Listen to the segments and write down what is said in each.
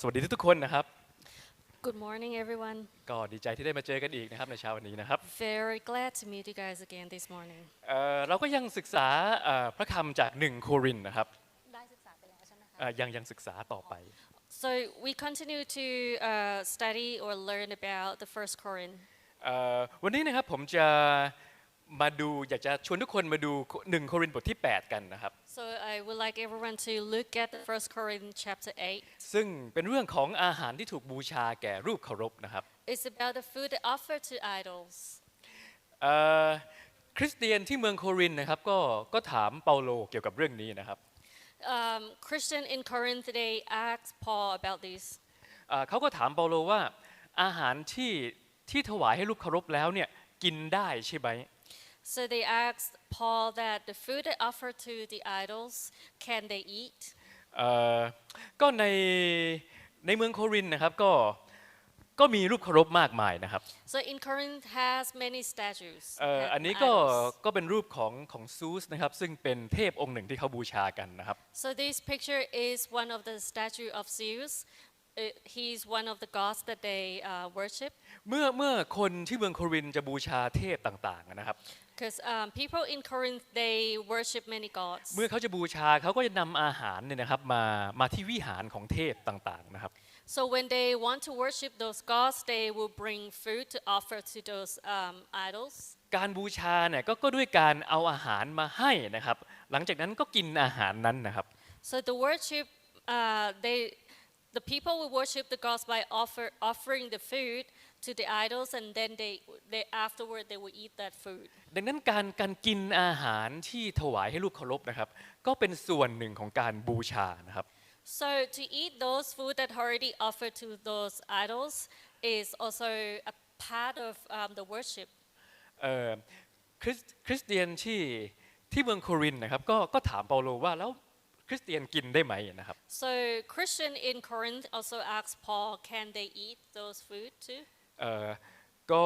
อ่อก็สวัสดีทุกๆคนนะครับ Good morning, everyone. ก็ดีใจที่ได้มาเจอกันอีกนะครับในเช้าวันนี้นะครับ Very glad to meet you guys again this morning. เอ่อเราก็ยังศึกษาเอ่อพระคำจากหนึ่งโครินธ์นะครับได้ศึกษาไปแล้วใช่ไหมคะเอ่อยังยังศึกษาต่อไป So we continue to uh, study or learn about the First Corinth. เอ่อวันนี้นะครับผมจะ มาดูอยากจะชวนทุกคนมาดูหนึ่งโครินธ์บทที่ 8 กันนะครับ So I would like everyone to look at the First Corinth chapter 8. ซึ่งเป็นเรื่องของอาหารที่ถูกบูชาแก่รูปเคารพนะครับ It's about the food offered to idols. เอ่อคริสเตียนที่เมืองโครินธ์นะครับก็ก็ถามเปาโลเกี่ยวกับเรื่องนี้นะครับ Um, Christian in Corinth they asked Paul about this. เอ่อเขาก็ถามเปาโลว่าอาหารที่ที่ถวายให้รูปเคารพแล้วเนี่ยกินได้ใช่ไหม So they asked Paul that the food they offer to the idols can they eat? เอ่อก็ในในเมืองโครินธ์นะครับก็ก็มีรูปเคารพมากมายนะครับ So in Corinth has many statues. เอ่อ and อันนี้ก็ idols. ก็เป็นรูปของของซูสนะครับซึ่งเป็นเทพองค์หนึ่งที่เขาบูชากันนะครับ So this picture is one of the statue of Zeus. Uh, he's one of the gods that they uh, worship. เมื่อเมื่อคนที่เมืองโครินธ์จะบูชาเทพต่างๆนะครับ Because um, people in Corinth they worship many gods. เมื่อเขาจะบูชาเขาก็จะนำอาหารเนี่ยนะครับมามาที่วิหารของเทพต่างๆนะครับ So when they want to worship those gods, they will bring food to offer to those um, idols. การบูชาเนี่ยก็ก็ด้วยการเอาอาหารมาให้นะครับ หลังจากนั้นก็กินอาหารนั้นนะครับ So the worship, uh, they, the people will worship the gods by offer, offering the food to the idols, and then they, they afterward they will eat that food. ดังนั้นการการกินอาหารที่ถวายให้ลูกเคารพนะครับ ก็เป็นส่วนหนึ่งของการบูชานะครับ So to eat those food that already offered to those idols is also a part of um, the worship. เอ่อคริสคริสเตียนที่ที่เมืองโครินธ์นะครับก็ก็ถามเปาโลว่าแล้วคริสเตียนกินได้ไหมนะครับ So Christian in Corinth also asked Paul, can they eat those food too? เอ่อก็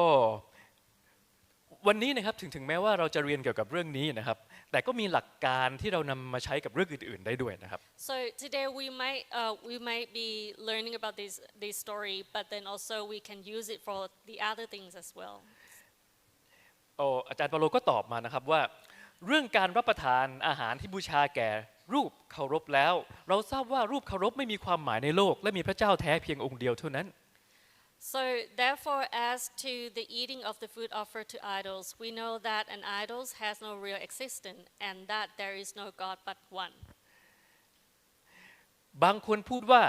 วันนี้นะครับถึงถึงแม้ว่าเราจะเรียนเกี่ยวกับเรื่องนี้นะครับแต่ก็มีหลักการที่เรานำมาใช้กับเรื่องอื่นๆได้ด้วยนะครับ So today we might uh, we might be learning about this this story, but then also we can use it for the other things as well. โอ้อาจารย์เปาโลก็ตอบมานะครับว่า เรื่องการรับประทานอาหารที่บูชาแก่รูปเคารพแล้ว เราทราบว่ารูปเคารพไม่มีความหมายในโลก และมีพระเจ้าแท้เพียงองค์เดียวเท่านั้น So therefore, as to the eating of the food offered to idols, we know that an idol has no real existence, and that there is no God but one. บางคนพูดว่า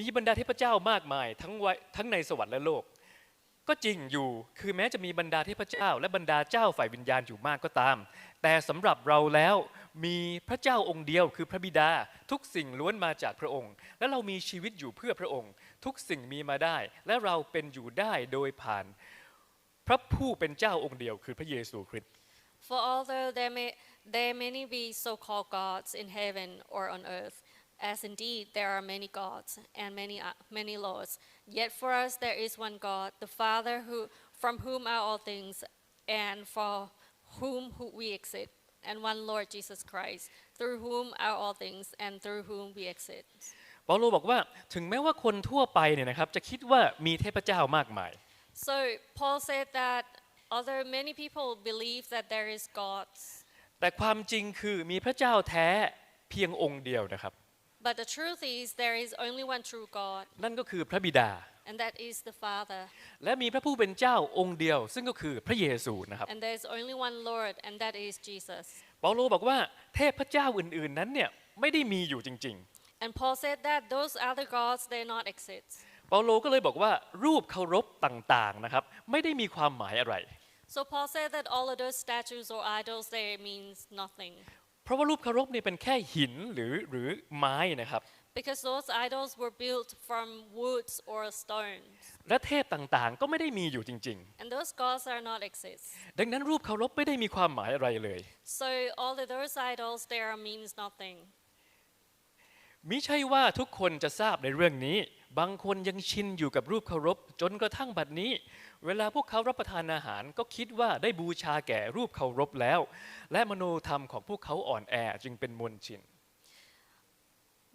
มีบรรดาเทพเจ้ามากมายทั้งไวทั้งในสวรรค์และโลก ก็จริงอยู่คือแม้จะมีบรรดาเทพเจ้า และบรรดาเจ้าฝ่ายวิญญาณอยู่มากก็ตาม แต่สำหรับเราแล้วมีพระเจ้าองค์เดียวคือพระบิดา ทุกสิ่งล้วนมาจากพระองค์ และเรามีชีวิตอยู่เพื่อพระองค์ ทุกสิ่งมีมาได้ และเราเป็นอยู่ได้โดยผ่าน พระผู้เป็นเจ้าองค์เดียวคือพระเยซูคริสต์ For although there may there many be so-called gods in heaven or on earth, as indeed there are many gods and many many lords, yet for us there is one God, the Father, who from whom are all things, and for whom who we exist, and one Lord Jesus Christ, through whom are all things, and through whom we exist. เปาโลบอกว่าถึงแม้ว่าคนทั่วไปเนี่ยนะครับจะคิดว่ามีเทพเจ้ามากมาย So Paul said that although many people believe that there is gods, แต่ความจริงคือมีพระเจ้าแท้เพียงองค์เดียวนะครับ but the truth is there is only one true God, นั่นก็คือพระบิดา and that is the Father. และมีพระผู้เป็นเจ้าองค์เดียวซึ่งก็คือพระเยซูนะครับ And there is only one Lord, and that is Jesus. เปาโลบอกว่าเทพเจ้าอื่นๆนั้นเนี่ยไม่ได้มีอยู่จริง And Paul said that those other gods, they not exist. ๆเปาโลก็เลยบอกว่ารูปเคารพต่างๆนะครับไม่ได้มีความหมายอะไร So Paul said that all of those statues or idols, they means nothing. เพราะว่ารูปเคารพนี่เป็นแค่หินหรือหรือไม้นะครับ Because those idols were built from woods or stones. และเทพต่างๆ ก็ไม่ได้มีอยู่จริง And those gods are not exist. ๆดังนั้นรูปเคารพไม่ได้มีความหมายอะไรเลย So all of those idols, there means nothing. มิใช่ว่าทุกคนจะทราบในเรื่องนี้ บางคนยังชินอยู่กับรูปเคารพ จนกระทั่งบัดนี้ เวลาพวกเขารับประทานอาหารก็คิดว่าได้บูชาแก่รูปเคารพแล้ว และมโนธรรมของพวกเขาอ่อนแอจึงเป็นมวลชิน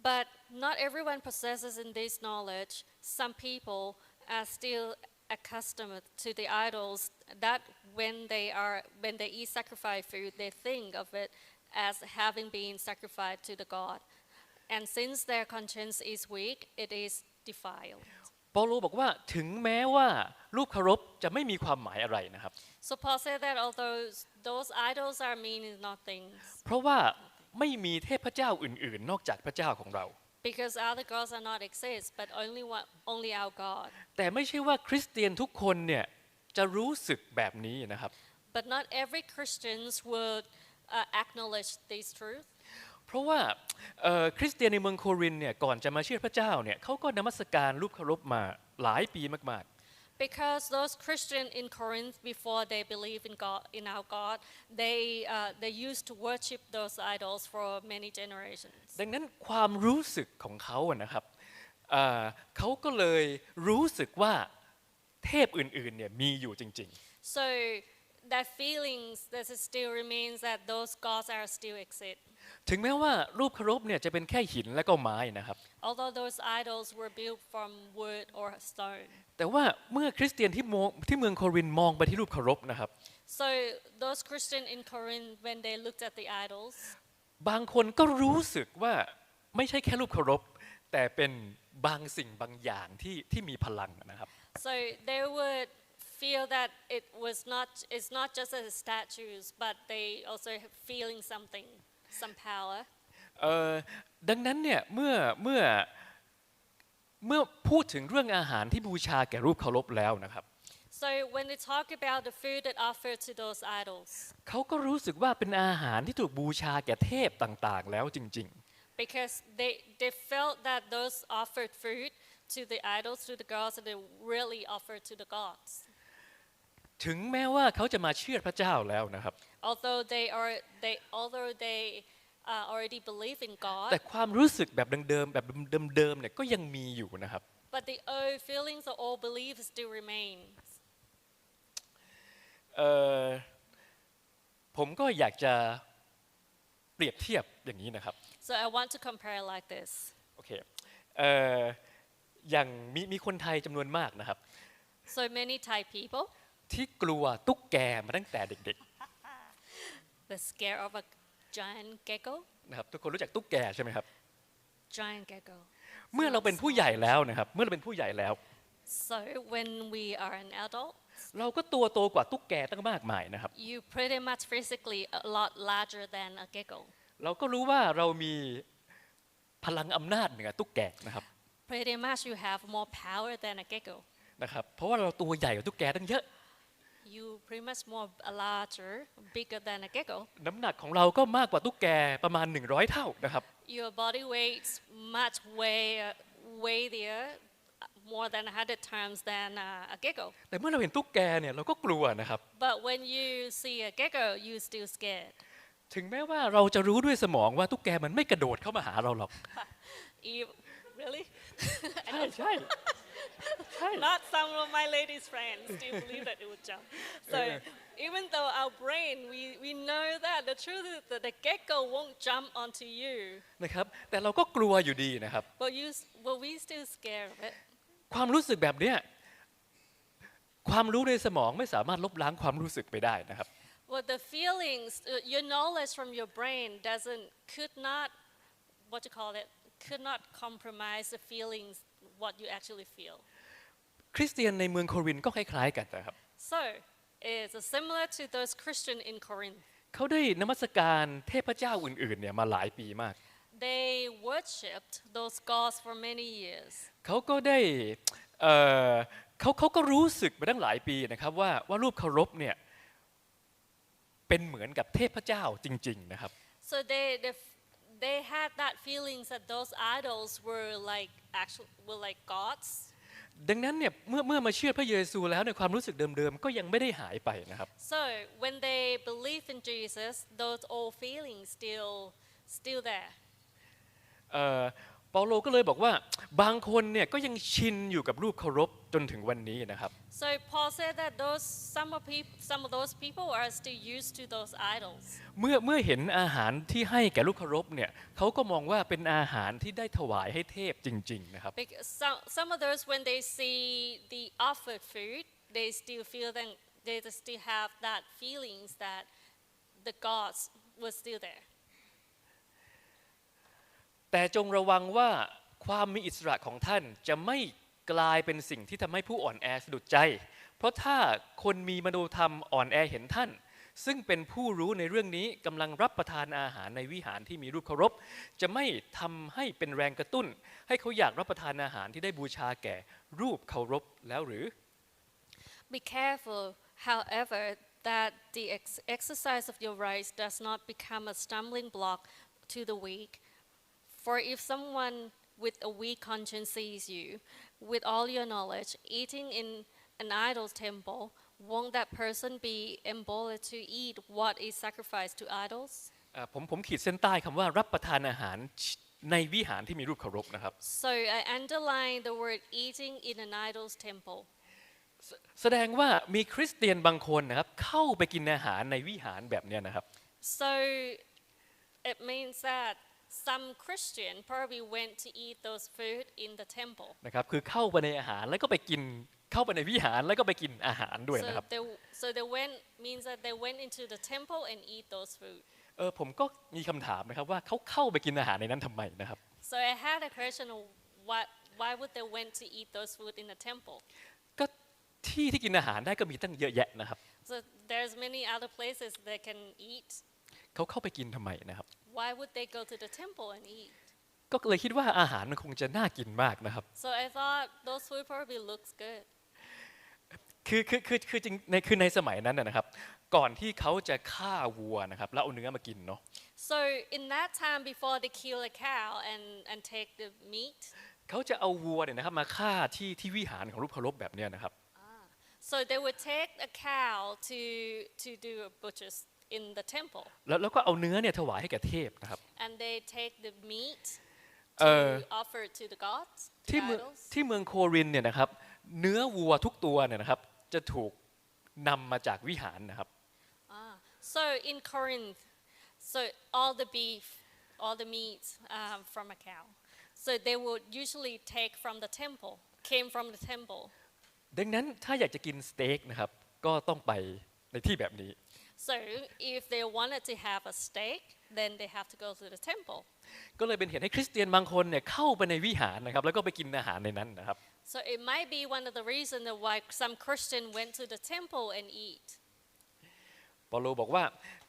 But not everyone possesses in this knowledge. Some people are still accustomed to the idols that when they are when they eat sacrificed food, they think of it as having been sacrificed to the god. And since their conscience is weak, it is defiled. เปาโลบอกว่าถึงแม้ว่ารูปเคารพจะไม่มีความหมายอะไรนะครับ So Paul said that although those idols are meaning nothing, เพราะว่า ไม่มีเทพเจ้าอื่นๆ นอกจากพระเจ้าของเรา because other gods are not exist, but only one, only our God. แต่ไม่ใช่ว่าคริสเตียนทุกคนเนี่ยจะรู้สึกแบบนี้นะครับ But not every Christians would uh, acknowledge this truth. เพราะว่าเอ่อคริสเตียนในเมืองโครินเนี่ยก่อนจะมาเชื่อพระเจ้าเนี่ยเขาก็นมัสการรูปเคารพมาหลายปีมาก Because those Christians in Corinth, before they believe in God, in our God, they uh, they used to worship those idols for many generations. ๆ ดังนั้นความรู้สึกของเขาอะนะครับเอ่อเขาก็เลยรู้สึกว่าเทพอื่นๆเนี่ยมีอยู่จริง So that feelings that it still remains that those gods are still exist. ๆถึงแม้ว่ารูปเคารพเนี่ยจะเป็นแค่หินและก็ไม้นะครับ Although those idols were built from wood or stone. แต่ว่าเมื่อคริสเตียนที่มองที่เมืองโครินมองไปที่รูปเคารพนะครับ So those Christians in Corinth, when they looked at the idols, บางคนก็รู้สึกว่าไม่ใช่แค่รูปเคารพแต่เป็นบางสิ่งบางอย่างที่ที่มีพลังนะครับ so they would feel that it was not, it's not just as statues, but they also have feeling something, some power. เอ่อดังนั้นเนี่ยเมื่อเมื่อเมื่อพูดถึงเรื่องอาหารที่บูชาแก่รูปเคารพแล้วนะครับ So when they talk about the food that offered to those idols, เขาก็รู้สึกว่าเป็นอาหารที่ถูกบูชาแก่เทพต่างๆ แล้วจริง because they, they felt that those offered food to the idols, to the gods, that they really offered to the gods. ๆถึงแม้ว่าเขาจะมาเชื่อพระเจ้าแล้วนะครับ Although they are, they, although they uh, already believe in God, แต่ความรู้สึกแบบเดิมๆแบบเดิมๆเนี่ยก็ยังมีอยู่นะครับ but the old feelings or old beliefs still remain. เอ่อผมก็อยากจะเปรียบเทียบอย่างนี้นะครับ So I want to compare like this. โอเคเอ่ออย่างมีมีคนไทยจำนวนมากนะครับ So many Thai people, ที่กลัวตุ๊กแกมาตั้งแต่เด็ก the scare of a giant gecko, ๆนะครับทุกคนรู้จักตุ๊กแกใช่ไหมครับ giant gecko. เมื่อเราเป็นผู้ใหญ่แล้วนะครับ เมื่อเราเป็นผู้ใหญ่แล้ว So when we are an adult, เราก็ตัวโตกว่าตุ๊กแกตั้งมากมายนะครับ you pretty much physically a lot larger than a gecko. เราก็รู้ว่าเรามีพลังอำนาจเหนือตุ๊กแกนะครับ Pretty much you have more power than a gecko. นะครับเพราะว่าเราตัวใหญ่กว่าตุ๊กแกตั้งเยอะ You pretty much more larger, bigger than a gecko. น้ำหนักของเราก็มากกว่าตุ๊กแกประมาณ 100 เท่านะครับ Your body weight's much way, weightier, more than 100 times than uh, a gecko. แต่เมื่อเราเห็นตุ๊กแกเนี่ยเราก็กลัวนะครับ But when you see a gecko, you still scared. ถึงแม้ว่าเราจะรู้ด้วยสมองว่าตุ๊กแกมันไม่กระโดดเข้ามาหาเราหรอก You, really? ใช่ใช่ใช่ Not some of my ladies' friends still believe that it would jump. So even though our brain, we, we know that the truth is that the gecko won't jump onto you, นะครับแต่เราก็กลัวอยู่ดีนะครับ but you, s- but we still scared of it. ความรู้สึกแบบเนี้ยความรู้ในสมองไม่สามารถลบล้างความรู้สึกไปได้นะครับ Well, the feelings, uh, your knowledge from your brain doesn't, could not, what you call it, could not compromise the feelings, what you actually feel. คริสเตียนในเมืองโครินก็คล้ายๆกันนะครับ So it's similar to those Christian in Corinth. เขาได้นมัสการเทพเจ้าอื่นๆเนี่ยมาหลายปีมาก They worshipped those gods for many years. เขาก็ได้เอ่อเขาเขาก็รู้สึกมาตั้งหลายปีนะครับว่าว่ารูปเคารพเนี่ยเป็นเหมือนกับเทพเจ้าจริง ๆนะครับ So they, they, f- they had that feelings that those idols were like actual, were like gods. ดังนั้นเนี่ยเมื่อเมื่อมาเชื่อพระเยซูแล้วในยความรู้สึกเดิมๆก็ยังไม่ได้หายไปนะครับ So when they believe in Jesus, those old feelings still, still there. เอ่อเปาโลก็เลยบอกว่าบางคนเนี่ยก็ยังชินอยู่กับรูปเคารพจนถึงวันนี้นะครับ So Paul said that those some of peop, some of those people are still used to those idols. เมื่อเมื่อเห็นอาหารที่ให้แก่รูปเคารพเนี่ยเขาก็มองว่าเป็นอาหารที่ได้ถวายให้เทพจริงๆนะครับ Because some, some of those, when they see the offered food, they still feel that they still have that feelings that the gods were still there. แต่จงระวังว่าความมีอิสระของท่านจะไม่กลายเป็นสิ่งที่ทำให้ผู้อ่อนแอสะดุดใจ เพราะถ้าคนมีมโนธรรมอ่อนแอเห็นท่าน ซึ่งเป็นผู้รู้ในเรื่องนี้กำลังรับประทานอาหารในวิหารที่มีรูปเคารพ จะไม่ทำให้เป็นแรงกระตุ้น ให้เขาอยากรับประทานอาหารที่ได้บูชาแก่รูปเคารพแล้วหรือ Be careful, however, that the ex- exercise of your rights does not become a stumbling block to the weak. For if someone with a weak conscience sees you, with all your knowledge, eating in an idol's temple, won't that person be emboldened to eat what is sacrificed to idols? อ่าผมผมขีดเส้นใต้คำว่ารับประทานอาหารในวิหารที่มีรูปเคารพนะครับ So I underline the word eating in an idol's temple. แสแสดงว่ามีคริสเตียนบางคนนะครับเข้าไปกินอาหารในวิหารแบบเนี้ยนะครับ So it means that some Christian probably went to eat those food in the temple. นะครับคือเข้าไปในอาหารแล้วก็ไปกินเข้าไปในวิหารแล้วก็ไปกินอาหารด้วย So นะครับ they, so they went means that they went into the temple and eat those food. เออผมก็มีคำถามนะครับว่าเขาเข้าไปกินอาหารในนั้นทำไมนะครับ So I had a question of what, why would they went to eat those food in the temple? ก็ที่ที่กินอาหารได้ก็มีตั้งเยอะแยะนะครับ So there's many other places they can eat. เขาเข้าไปกินทำไมนะครับ Why would they go to the temple and eat? ก็เลยคิดว่าอาหารมันคงจะน่ากินมากนะครับ So I thought those food probably looks good. คือคือคือคือจริงในคือในสมัยนั้นนะนะครับ ก่อนที่เขาจะฆ่าวัวนะครับแล้วเอาเนื้อมากินเนาะ So in that time before they kill a cow and, and take the meat, เขาจะเอาวัวเนี่ยนะครับมาฆ่าที่ที่วิหารของรูปเคารพแบบเนี้ยนะครับ so they would take a cow to, to do a butchers in the temple. แล้วแล้วก็เอาเนื้อเนี่ยถวายให้แก่เทพนะครับ And they take the meat Uh, to offer to the gods, to ที่เมือง idols. ที่เมืองโครินเนี่ยนะครับเนื้อวัวทุกตัวเนี่ยนะครับจะถูกนำมาจากวิหารนะครับ Ah, so in Corinth, so all the beef, all the meat um, from a cow, so they would usually take from the temple, came from the temple. ดังนั้นถ้าอยากจะกินสเต็กนะครับก็ต้องไปในที่แบบนี้ So if they wanted to have a steak, then they have to go to the temple. ก็เลยเป็นเหตุให้คริสเตียนบางคนเนี่ยเข้าไปในวิหารนะครับแล้วก็ไปกินอาหารในนั้นนะครับ So it might be one of the reasons that why some Christian went to the temple and eat. เปาโลบอกว่า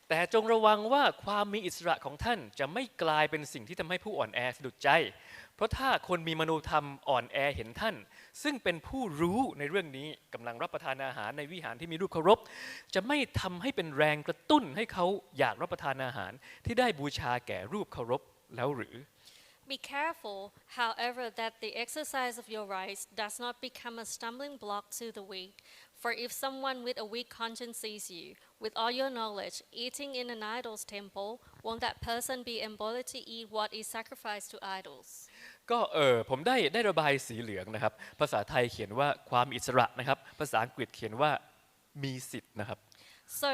แต่จงระวังว่าความมีอิสระของท่านจะไม่กลายเป็นสิ่งที่ทำให้ผู้อ่อนแอสะดุดใจ เพราะถ้าคนมีมโนธรรมอ่อนแอเห็นท่าน ซึ่งเป็นผู้รู้ในเรื่องนี้กำลังรับประทานอาหารในวิหารที่มีรูปเคารพ จะไม่ทำให้เป็นแรงกระตุ้นให้เขาอยากรับประทานอาหารที่ได้บูชาแก่รูปเคารพแล้วหรือ Be careful, however, that the exercise of your rights does not become a stumbling block to the weak. For if someone with a weak conscience sees you, with all your knowledge, eating in an idol's temple, won't that person be emboldened to eat what is sacrificed to idols? ก็เออผมได้ได้ระบายสีเหลืองนะครับ ภาษาไทยเขียนว่าความอิสระนะครับ ภาษาอังกฤษเขียนว่ามีสิทธิ์นะครับ So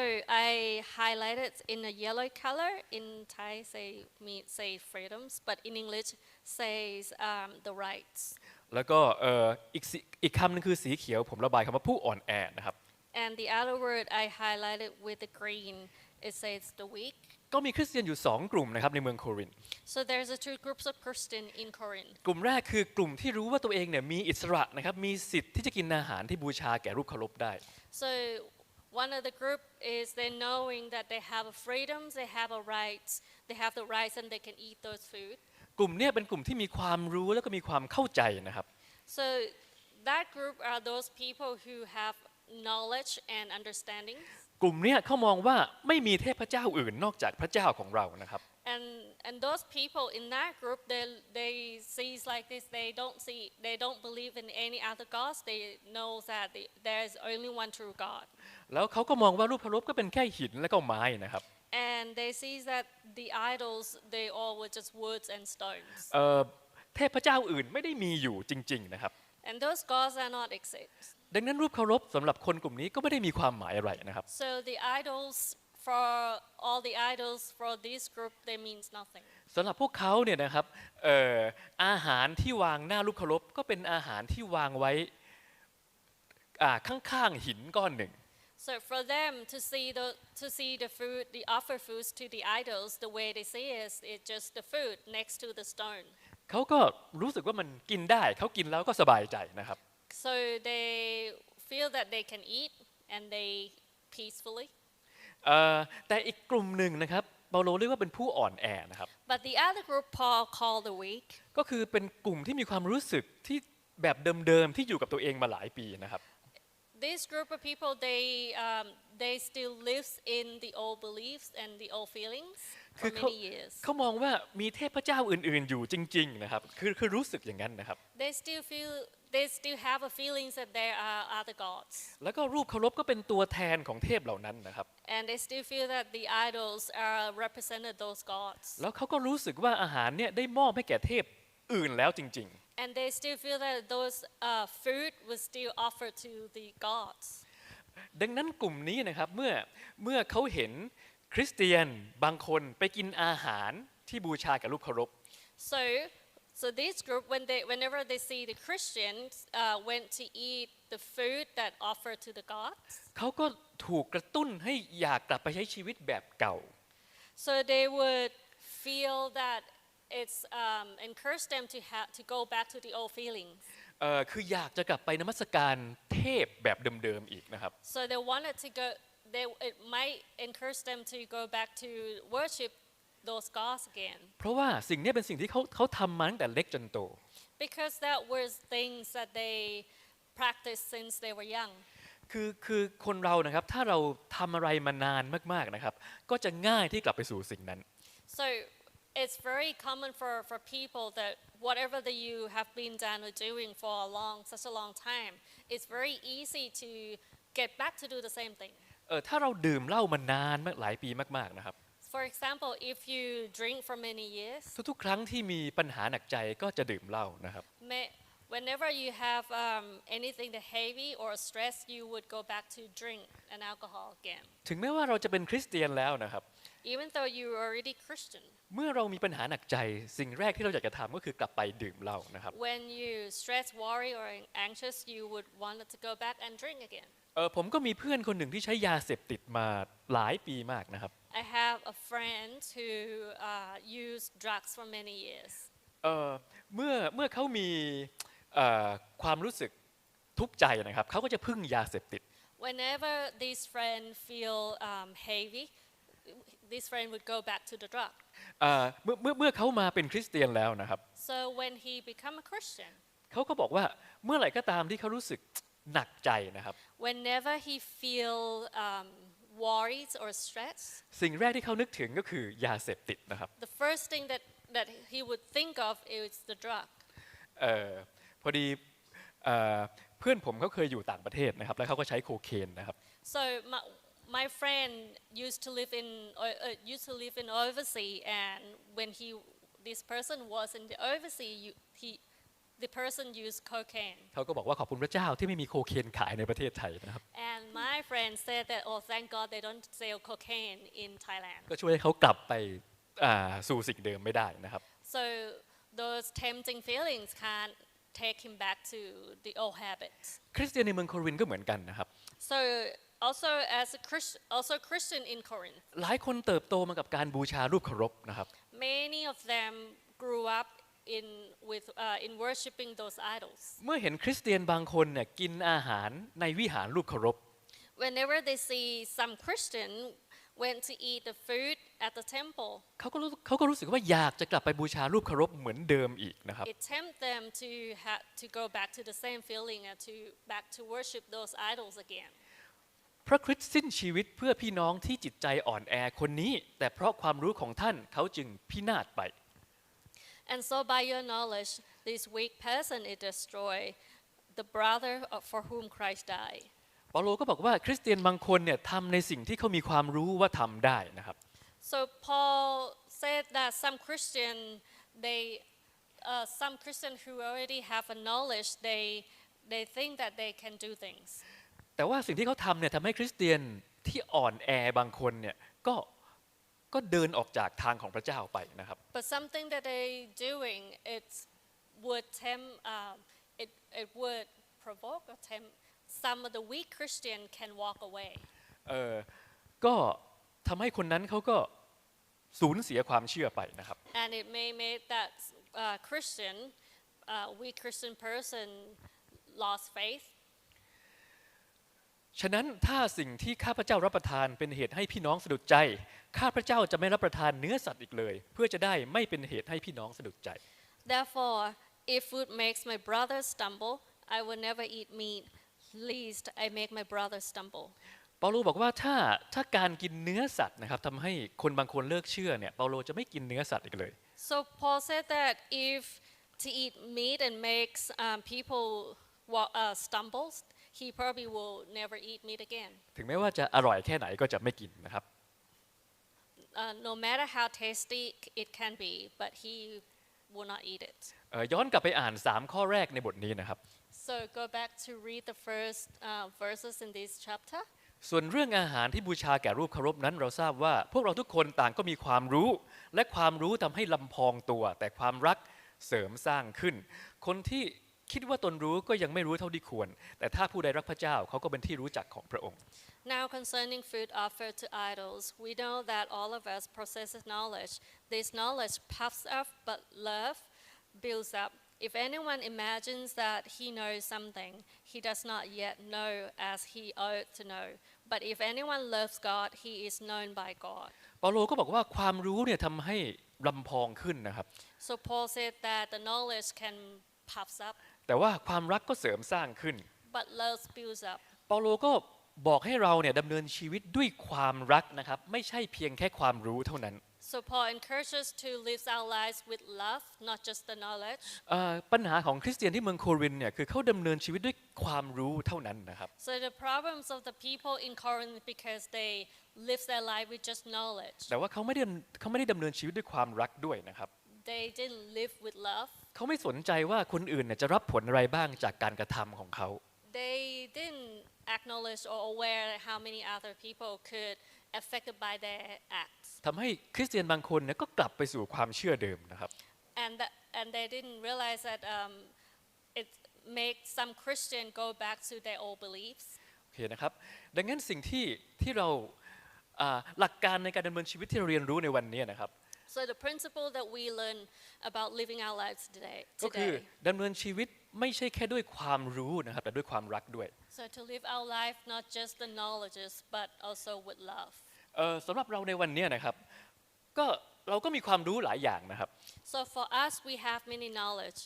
I highlighted in a yellow color. In Thai, say me say freedoms, but in English says um, the rights. แล้วก็เอออีกสีอีกคำหนึงคือสีเขียว ผมระบายคำว่าผู้อ่อนแอนะครับ And the other word I highlighted with the green, it says the weak. ก็มีคริสเตียนอยู่ 2 กลุ่มนะครับในเมืองโครินธ์ So there's a two groups of Christian in Corinth. กลุ่มแรกคือกลุ่มที่รู้ว่าตัวเองเนี่ยมีอิสระนะครับมีสิทธิ์ที่จะกินอาหารที่บูชาแก่รูปเคารพได้ So one of the group is they knowing that they have a freedoms, they have a rights, they have the rights and they can eat those food. กลุ่มเนี้เป็นกลุ่มที่มีความรู้แล้วก็มีความเข้าใจนะครับ So that group are those people who have knowledge and understanding. กลุ่มเนี้เขามองว่าไม่มีเทพเจ้าอื่นนอกจากพระเจ้าของเรานะครับ And and those people in that group, they they sees like this. They don't see. They don't believe in any other gods. They know that they, there is only one true God. แล้วเขาก็มองว่ารูปเคารพก็เป็นแค่หินและก็ไม้นะครับ And they see that the idols, they all were just woods and stones. เอ่อเทพเจ้าอื่นไม่ได้มีอยู่จริง ๆนะครับ And those gods are not exist. ดังนั้นรูปเคารพสำหรับคนกลุ่มนี้ก็ไม่ได้มีความหมายอะไรนะครับ So the idols for all the idols for this group they means nothing. สำหรับพวกเขาเนี่ยนะครับเอ่ออาหารที่วางหน้ารูปเคารพก็เป็นอาหารที่วางไว้อ่าข้างๆหินก้อนหนึ่ง So for them to see the to see the food, the offer foods to the idols, the way they see it is it's just the food next to the stone. เขาก็รู้สึกว่ามันกินได้ เขากินแล้วก็สบายใจนะครับ So they feel that they can eat and they peacefully. เอ่อแต่อีกกลุ่มหนึ่งนะครับเปาโลเรียกว่าเป็นผู้อ่อนแอนะครับ But the other group Paul called the weak. ก็คือเป็นกลุ่มที่มีความรู้สึกที่แบบเดิมๆที่อยู่กับตัวเองมาหลายปีนะครับ This group of people they um, they still lives in the old beliefs and the old feelings for คือเขา many years. เขามองว่ามีเทพเจ้าอื่นๆอยู่จริงๆนะครับคือคือรู้สึกอย่างนั้นนะครับ They still feel they still have a feelings that there are other gods. แล้วก็รูปเคารพก็เป็นตัวแทนของเทพเหล่านั้นนะครับ And they still feel that the idols are represented those gods. แล้วเขาก็รู้สึกว่าอาหารเนี่ยได้มอบให้แก่เทพอื่นแล้วจริง And they still feel that those uh, food was still offered to the gods. ๆดังนั้นกลุ่มนี้นะครับเมื่อเมื่อเขาเห็นคริสเตียนบางคนไปกินอาหารที่บูชากับรูปเคารพ So, so this group, when they, whenever they see the Christians uh, went to eat the food that offered to the gods, เขาก็ถูกกระตุ้นให้อยากกลับไปใช้ชีวิตแบบเก่า so they would feel that it's um, encourage them to have to go back to the old feelings. เอ่อคืออยากจะกลับไปนมัสการเทพแบบเดิมๆอีกนะครับ So they wanted to go. They it might encourage them to go back to worship those gods again, เพราะว่าสิ่งนี้เป็นสิ่งที่เขาเขาทำมาตั้งแต่เล็กจนโต because that was things that they practiced since they were young. คือคือคนเรานะครับถ้าเราทำอะไรมานานมากๆนะครับ ก็จะง่ายที่กลับไปสู่สิ่งนั้น So it's very common for, for people that whatever that you have been done or doing for a long, such a long time, it's very easy to get back to do the same thing. เออถ้าเราดื่มเหล้ามานานมากหลายปีมากๆนะครับ For example, if you drink for many years, ทุกๆ ครั้งที่มีปัญหาหนักใจก็จะดื่มเหล้านะครับ may, whenever you have um, anything that heavy or stress, you would go back to drink an alcohol again. ถึงแม้ว่าเราจะเป็นคริสเตียนแล้วนะครับ Even though you're already Christian, เมื่อเรามีปัญหาหนักใจสิ่งแรกที่เราอยากจะทำก็คือกลับไปดื่มเหล้านะครับ when you stress, worry, or anxious, you would want to go back and drink again. เออผมก็มีเพื่อนคนหนึ่งที่ใช้ยาเสพติดมาหลายปีมากนะครับ I have a friend who uh, used drugs for many years. เออเมื่อเมื่อเขามีเอ่อความรู้สึกทุกข์ใจนะครับ เขาก็จะพึ่งยาเสพติด Whenever this friend feel um, heavy, this friend would go back to the drug. เอ่อเมื่อเมื่อเมื่อเขามาเป็นคริสเตียนแล้วนะครับ So when he become a Christian, เขาก็บอกว่าเมื่อไหร่ก็ตามที่เขารู้สึกหนักใจนะครับ whenever he feel um, worried or stressed, สิ่งแรกที่เขานึกถึงก็คือยาเสพติดนะครับ the first thing that, that he would think of is the drug. เออพอดีเอ่อเพื่อนผมเขาเคยอยู่ต่างประเทศนะครับ แล้วเขาก็ใช้โคเคนนะครับ So my, my friend used to live in uh, uh, used to live in overseas, and when he this person was in the overseas, you, he the person used cocaine. เขาก็บอกว่าขอบคุณพระเจ้าที่ไม่มีโคเคนขายในประเทศไทยนะครับ And my friend said that, oh, thank God they don't sell cocaine in Thailand. ก็ช่วยให้เขากลับไปอ่าสู่สิ่งเดิมไม่ได้นะครับ So those tempting feelings can't take him back to the old habits. คริสเตียนในเมืองโครินธ์ก็เหมือนกันนะครับ So also as a Christ, also Christian in Corinth, หลายคนเติบโตมากับการบูชารูปเคารพนะครับ many of them grew up in with uh, in worshiping those idols. เมื่อเห็นคริสเตียนบางคนเนี่ยกินอาหารในวิหารรูปเคารพ Whenever they see some Christian went to eat the food at the temple, เขาก็รู้เขาก็รู้สึกว่าอยากจะกลับไปบูชารูปเคารพเหมือนเดิมอีกนะครับ it tempt them to ha- to go back to the same feeling and to back to worship those idols again. พระคริสต์สิ้นชีวิตเพื่อพี่น้องที่จิตใจอ่อนแอคนนี้ แต่เพราะความรู้ของท่านเขาจึงพินาศไป And so by your knowledge, this weak person is destroy the brother of- for whom Christ died. เปาโลก็บอกว่าคริสเตียนบางคนเนี่ยทำในสิ่งที่เขามีความรู้ว่าทำได้นะครับ So Paul said that some Christian they uh, some Christians who already have a knowledge, they, they think that they can do things. แต่ว่าสิ่งที่เขาทำเนี่ยทำให้คริสเตียนที่อ่อนแอบางคนเนี่ยก็ ก็เดินออกจากทางของพระเจ้าไปนะครับ But something that they doing, it would tempt, um, it, it would provoke or tempt some of the weak Christian can walk away. เออก็ทำให้คนนั้นเขาก็สูญเสียความเชื่อไปนะครับ And it may make that uh, Christian, uh, weak Christian person lost faith. ฉะนั้นถ้าสิ่งที่ข้าพเจ้ารับประทานเป็นเหตุให้พี่น้องสะดุดใจ ข้าพเจ้าจะไม่รับประทานเนื้อสัตว์อีกเลย เพื่อจะได้ไม่เป็นเหตุให้พี่น้องสะดุดใจ Therefore, if food makes my brother stumble, I will never eat meat, lest I make my brother stumble. เปาโลบอกว่าถ้าถ้าการกินเนื้อสัตว์นะครับทำให้คนบางคนเลิกเชื่อเนี่ยเปาโลจะไม่กินเนื้อสัตว์อีกเลย So Paul said that if to eat meat and makes um, people wa- uh, stumbles, he probably will never eat meat again. ถึงแม้ว่าจะอร่อยแค่ไหนก็จะไม่กินนะครับ Uh, no matter how tasty it can be, but he will not eat it. เอ่อย้อนกลับไปอ่าน 3 ข้อแรกในบทนี้นะครับ So go back to read the first uh, verses in this chapter. ส่วนเรื่องอาหารที่บูชาแก่รูปเคารพนั้นเราทราบว่า พวกเราทุกคนต่างก็มีความรู้ และความรู้ทำให้ลำพองตัว แต่ความรักเสริมสร้างขึ้น คนที่ คิดว่าตนรู้ก็ยังไม่รู้เท่าที่ควร แต่ถ้าผู้ใดรักพระเจ้าเขาก็เป็นที่รู้จักของพระองค์ Now concerning food offered to idols, we know that all of us possesses knowledge. This knowledge puffs up, but love builds up. If anyone imagines that he knows something, he does not yet know as he ought to know. But if anyone loves God, he is known by God. เปาโลก็บอกว่าความรู้เนี่ยทำให้ลำพองขึ้นนะครับ So Paul said that the knowledge can puffs up, แต่ว่าความรักก็เสริมสร้างขึ้น but love builds up. เปาโลก็บอกให้เราเนี่ยดำเนินชีวิตด้วยความรักนะครับ ไม่ใช่เพียงแค่ความรู้เท่านั้น So Paul encourages us to live our lives with love, not just the knowledge. เอ่อปัญหาของคริสเตียนที่เมืองโครินธ์เนี่ยคือเขาดำเนินชีวิตด้วยความรู้เท่านั้นนะครับ So the problems of the people in Corinth because they live their life with just knowledge. แต่ว่าเขาไม่ได้เขาไม่ได้ดำเนินชีวิตด้วยความรักด้วยนะครับ They didn't live with love. เขาไม่สนใจว่าคนอื่นเนี่ยจะรับผลอะไรบ้างจากการกระทำของเขา They didn't acknowledge or aware how many other people could affected by their acts. ทำให้คริสเตียนบางคนเนี่ยก็กลับไปสู่ความเชื่อเดิมนะครับ And that, and they didn't realize that um, it makes some Christian go back to their old beliefs. โอเคนะครับ ดังนั้นสิ่งที่ที่เราอ่าหลักการในการดำเนินชีวิตที่เราเรียนรู้ในวันนี้นะครับ So the principle that we learn about living our lives today, ก็คือ today ดำเนินชีวิตไม่ใช่แค่ด้วยความรู้นะครับ แต่ด้วยความรักด้วย So to live our life not just the knowledges, but also with love. เอ่อสำหรับเราในวันนี้นะครับ ก็เราก็มีความรู้หลายอย่างนะครับ So for us, we have many knowledge.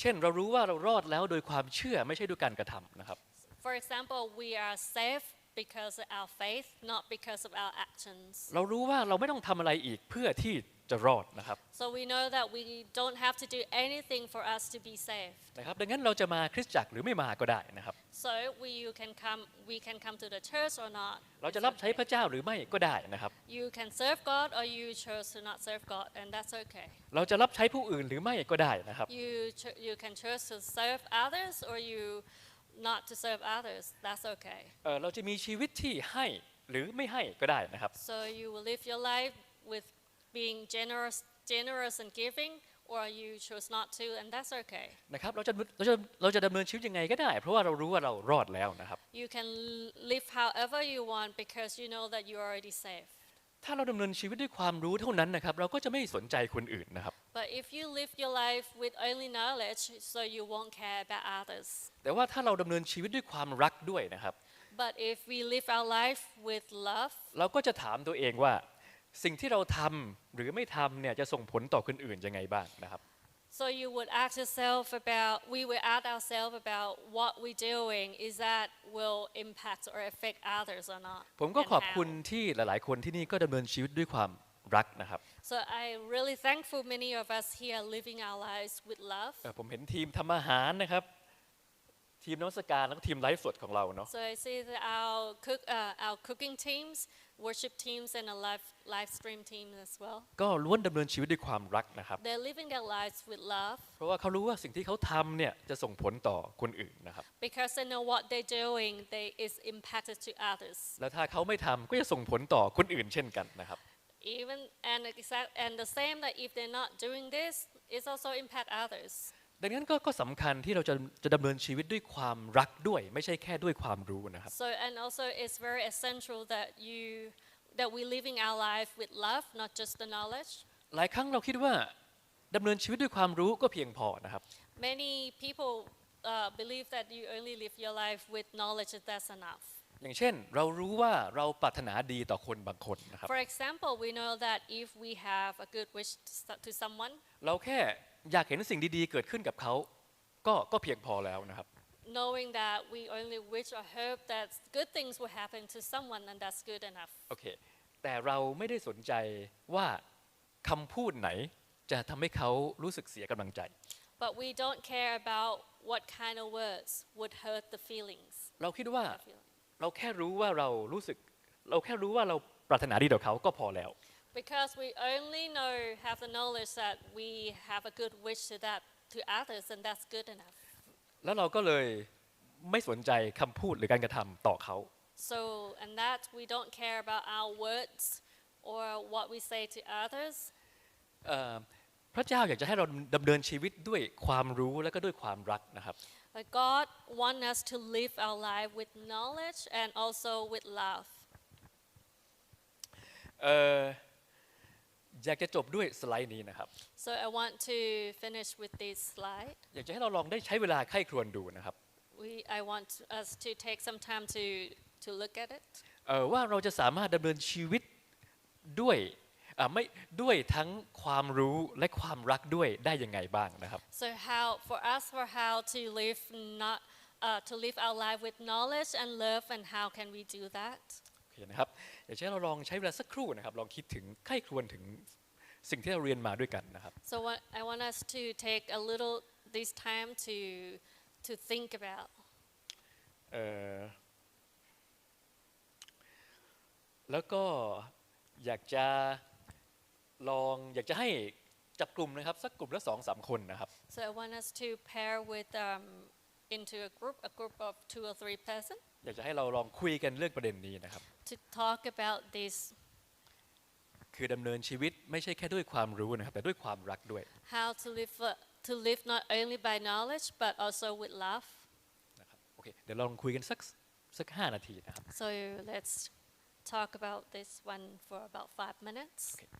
เช่นเรารู้ว่าเรารอดแล้วโดยความเชื่อไม่ใช่ด้วยการกระทำนะครับ For example, we are safe because of our faith, not because of our actions. เรารู้ว่าเราไม่ต้องทำอะไรอีกเพื่อที่ จะรอดนะครับ So we know that we don't have to do anything for us to be saved. นะครับดังนั้นเราจะมาคริสตจักรหรือไม่มาก็ได้นะครับ So we you can come we can come to the church or not. เราจะ It's รับใช้ okay. พระเจ้าหรือไม่ก็ได้นะครับ You can serve God or you choose to not serve God, and that's okay. เราจะรับใช้ผู้อื่นหรือไม่ก็ได้นะครับ You cho- you can choose to serve others or you not to serve others. That's okay. เอ่อเราจะมีชีวิตที่ให้หรือไม่ให้ก็ได้นะครับ So you will live your life with being generous, generous and giving, or you choose not to, and that's okay. นะครับเราจะเราจะเราจะดำเนินชีวิตยังไงก็ได้ เพราะว่าเรารู้ว่าเรารอดแล้วนะครับ You can l- live however you want because you know that you're already safe. ถ้าเราดำเนินชีวิตด้วยความรู้เท่านั้นนะครับ เราก็จะไม่สนใจคนอื่นนะครับ But if you live your life with only knowledge, so you won't care about others. แต่ว่าถ้าเราดำเนินชีวิตด้วยความรักด้วยนะครับ But if we live our life with love, เราก็จะถามตัวเองว่า สิ่งที่เราทำหรือไม่ทำเนี่ยจะส่งผลต่อคนอื่นยังไงบ้างนะครับ so you would ask yourself about, we will ask ourselves about what we're doing, is that will impact or affect others or not? ผมก็ and ขอบคุณ how. ที่หลายๆ คนที่นี่ก็ดำเนินชีวิตด้วยความรักนะครับ So I'm really thankful many of us here living our lives with love. เอ่อผมเห็นทีมทำอาหารนะครับ ทีมนมัสการแล้วก็ทีมไลฟ์สดของเราเนาะ So I see that our cook, uh, our cooking teams, worship teams, and a live live stream team as well. ก็ล้วนดำเนินชีวิตด้วยความรักนะครับ They're living their lives with love เพราะว่าเขารู้ว่าสิ่งที่เขาทำเนี่ยจะส่งผลต่อคนอื่นนะครับ because they know what they're doing they is impacted to others. แล้วถ้าเขาไม่ทำก็จะส่งผลต่อคนอื่นเช่นกันนะครับ Even and exact and the same that if they're not doing this, it's also impact others. ดังนั้นก็ก็สำคัญที่เราจะจะดำเนินชีวิตด้วยความรักด้วย ไม่ใช่แค่ด้วยความรู้นะครับ So and also it's very essential that you that we living our life with love, not just the knowledge. หลายครั้งเราคิดว่าดำเนินชีวิตด้วยความรู้ก็เพียงพอนะครับ Many people uh, believe that you only live your life with knowledge and that's enough. อย่างเช่นเรารู้ว่าเราปรารถนาดีต่อคนบางคนนะครับ For example, we know that if we have a good wish to so- to someone, เราแค่ อยากเห็นสิ่งดีๆ เกิดขึ้นกับเขาก็ก็เพียงพอแล้วนะครับ knowing that we only wish or hope that good things will happen to someone and that's good enough. โอเคแต่เราไม่ได้สนใจว่าคำพูดไหนจะทำให้เขารู้สึกเสียกำลังใจ But we don't care about what kind of words would hurt the feelings. เราคิดว่า the feeling. เราแค่รู้ว่าเรารู้สึก เราแค่รู้ว่าเราปรารถนาดีต่อเขาก็พอแล้ว Because we only know, have the knowledge that we have a good wish to that to others and that's good enough. แล้วเราก็เลยไม่สนใจคำพูดหรือการกระทำต่อเขา So, and that we don't care about our words or what we say to others. เอ่อพระเจ้าอยากจะให้เราดำเนินชีวิตด้วยความรู้และก็ด้วยความรักนะครับ But God wants us to live our life with knowledge and also with love. เอ่อ อยากจะจบด้วยสไลด์นี้นะครับ So I want to finish with this slide. อยากจะให้เราลองได้ใช้เวลาใคร่ครวญดูนะครับ We, I want us to take some time to, to look at it. เอ่อว่าเราจะสามารถดำเนินชีวิตด้วยอ่าไม่ด้วยทั้งความรู้และความรักด้วยได้ยังไงบ้างนะครับ So how, for us, for how to live not, uh, to live our life with knowledge and love and how can we do that? โอเคนะครับอยากจะให้เราลองใช้เวลาสักครู่นะครับลองคิดถึงใคร่ครวญถึงสิ่งที่เราเรียนมาด้วยกันนะครับ So what, I want us to take a little, this time to, to think about. เอ่อแล้วก็อยากจะลองอยากจะให้จับกลุ่มนะครับสักกลุ่มละสองสามคนนะครับ So I want us to pair with, um, into a group, a group of two or three person อยากจะให้เราลองคุยกันเรื่องประเด็นนี้นะครับ to talk about this, คือดำเนินชีวิตไม่ใช่แค่ด้วยความรู้นะครับ แต่ด้วยความรักด้วย how to live, uh, to live not only by knowledge but also with love. นะครับโอเคเดี๋ยวเราลองคุยกันสักสักห้านาทีนะครับ So let's talk about this one for about five minutes. Okay.